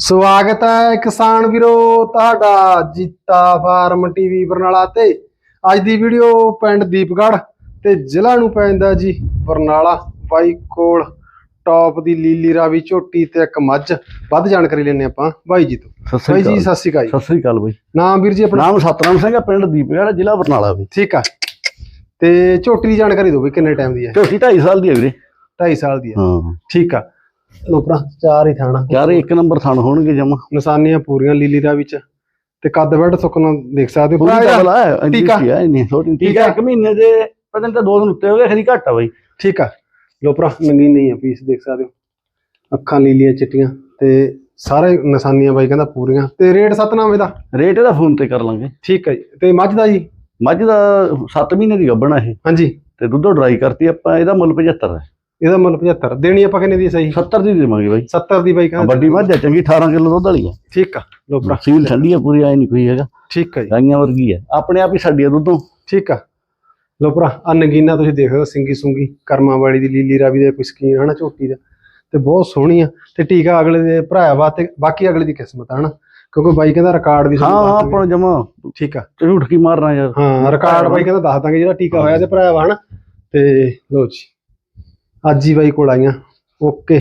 ਸਵਾਗਤ ਹੈ ਕਿਸਾਨ ਵੀਰੋ ਤੁਹਾਡਾ ਜੀਤਾ ਫਾਰਮ ਟੀਵੀ ਬਰਨਾਲਾ ਤੇ। ਅੱਜ ਦੀ ਵੀਡੀਓ ਪਿੰਡ ਦੀਪਗੜ੍ਹ ਤੇ ਜ਼ਿਲ੍ਹਾ ਨੂੰ ਪੈਂਦਾ ਜੀ ਬਰਨਾਲਾ। ਬਾਈ ਕੋਲ ਟੌਪ ਦੀ ਲੀਲੀ ਰਾਵੀ ਝੋਟੀ ਤੇ ਇੱਕ ਮੱਝ। ਵੱਧ ਜਾਣਕਾਰੀ ਲੈਣੇ ਆਪਾਂ ਬਾਈ ਜੀ ਤੋਂ। ਸਤਿ ਬਾਈ ਸ੍ਰੀ ਜੀ ਸਤਿ ਸ਼੍ਰੀ ਅਕਾਲ ਸਤਿ ਸ੍ਰੀ ਅਕਾਲ ਬਈ। ਨਾਮ ਵੀਰ ਜੀ ਆਪਣਾ? ਨਾਮ ਸਤਨਾਮ ਸਿੰਘ ਹੈ ਪਿੰਡ ਦੀਪਗੜ੍ਹ ਜ਼ਿਲ੍ਹਾ ਬਰਨਾਲਾ ਵੀ ਠੀਕ ਆ। ਤੇ ਝੋਟੀ ਦੀ ਜਾਣਕਾਰੀ ਦਿਓ ਵੀ ਕਿੰਨੇ ਟਾਈਮ ਦੀ ਹੈ? ਝੋਟੀ 2.5 ਸਾਲ ਦੀ ਹੈ ਵੀਰੇ। 2.5 ਸਾਲ ਦੀ ਹੈ। ਹਾਂ। ਠੀਕ ਆ। ਭਰਾ ਚਾਰ ਹੀ ਥਾਣਾ। ਯਾਰ ਇੱਕ ਨੰਬਰ ਥਣ ਹੋਣਗੇ ਜਮਾ। ਨਿਸ਼ਾਨੀਆਂ ਪੂਰੀਆਂ ਲੀਲੀ ਰਾਵੀ ਚ ਤੇ ਕੱਦ ਵੱਡ ਸੁੱਕਣਾ ਦੇਖ ਸਕਦੇ ਹੋ। ਪੂਰੀ ਭਰਾ ਡਬਲ ਇਹਦਾ- ਹੈ ਠੀਕ ਆ। ਇੰਨੀ ਛੋਟੀ ਠੀਕ ਆ। ਇੱਕ ਮਹੀਨੇ ਦੇ ਪਤਾ ਨਹੀਂ ਤਾਂ ਦੋ ਦਿਨ ਉੱਤੇ ਹੋ ਗਏ ਖਰੀ ਘੱਟ ਆ ਬਈ। ਠੀਕ ਆ। ਲੋ ਭਰਾ ਨੰਗੀਨ ਨਹੀਂ ਆ ਪੀਸ ਦੇਖ ਸਕਦੇ ਹੋ। ਅੱਖਾਂ ਲੀਲੀਆਂ ਚਿੱਟੀਆਂ ਤੇ ਸਾਰੇ ਨਿਸ਼ਾਨੀਆਂ ਬਾਈ ਕਹਿੰਦਾ ਪੂਰੀਆਂ। ਤੇ ਰੇਟ ਸਤਨਾਮ ਇਹਦਾ ਰੇਟ ਇਹਦਾ ਫੋਨ ਤੇ ਕਰ ਲਾਂਗੇ। ਠੀਕ ਹੈ ਜੀ। ਤੇ ਮੱਝ ਦਾ ਜੀ? ਮੱਝ ਦਾ 7 ਮਹੀਨੇ ਦੀ ਗੱਭਣ ਇਹ। ਹਾਂਜੀ। ਤੇ ਦੁੱਧੋਂ ਡਰਾਈ ਕਰਤੀ ਆਪਾਂ ਇਹਦਾ ਮੁੱਲ 75 ਹੈ ਇਹਦਾ ਮੁੱਲ 75 ਦੇਣੀ ਆਪਾਂ ਕਿੰਨੇ ਦੀ ਸਹੀ? 70 ਦੀ ਦੇਵਾਂਗੇ ਬਾਈ। 70 ਦੀ ਬਾਈ ਕਹਿੰਦਾ ਵੱਡੀ ਮੱਝ ਚੰਗੀ 18 ਕਿਲੋ ਦੁੱਧ ਵਾਲੀ ਹੈ ਠੀਕ ਆ ਲੋ ਭਰਾ। ਸੀਲ ਠੰਡੀ ਹੈ ਪੂਰੀ ਆਈ ਨਹੀਂ ਕੋਈ ਹੈਗਾ। ਠੀਕ ਆ ਜੀ। ਗਾਈਆਂ ਵਰਗੀ ਹੈ ਆਪਣੇ ਆਪ ਹੀ ਸਾਡੀ ਹੈ ਦੁੱਧੋਂ। ਠੀਕ ਆ। ਲੋ ਭਰਾ ਆ ਨਗੀਨਾ ਤੁਸੀਂ ਦੇਖ ਸਕਦੇ ਹੋ ਸਿੰਗੀ ਸੁੰਗੀ ਕਰਮਾਂ ਵਾਲੀ ਦੀ ਲੀਲੀ ਰਾਵੀ ਦੇ ਕੋਈ ਸਕੀਨ ਹਨਾ ਝੋਟੀ ਦਾ। ਤੇ ਬਹੁਤ ਸੋਹਣੀ ਆ। ਤੇ ਟੀਕਾ ਅਗਲੇ ਦੇ ਭਰਾ ਵਾਸਤੇ ਬਾਕੀ ਅਗਲੇ ਦੀ ਕਿਸਮਤ ਆ ਹਨਾ। ਕਿਉਂਕਿ ਬਾਈ ਕਹਿੰਦਾ ਰਿਕਾਰਡ ਵੀ ਹਾਂ ਹਾਂ। ਆਪਾਂ ਜਮਾ। ਠੀਕ ਆ। ਝੂਠ ਕੀ ਮਾਰਨਾ ਯਾਰ। ਹਾਂ ਰਿਕਾਰਡ ਬਾਈ ਕਹਿੰਦਾ ਦੱਸ ਦਾਂਗੇ ਜਿਹੜਾ ਟੀਕਾ ਹੋਇਆ ਤੇ ਭਰਾ ਵਾ ਹਨਾ। ਤੇ ਲੋ ਜੀ। ਅੱਜ ਹੀ ਬਾਈ ਕੋਲ ਆਈਆਂ। ਓਕੇ।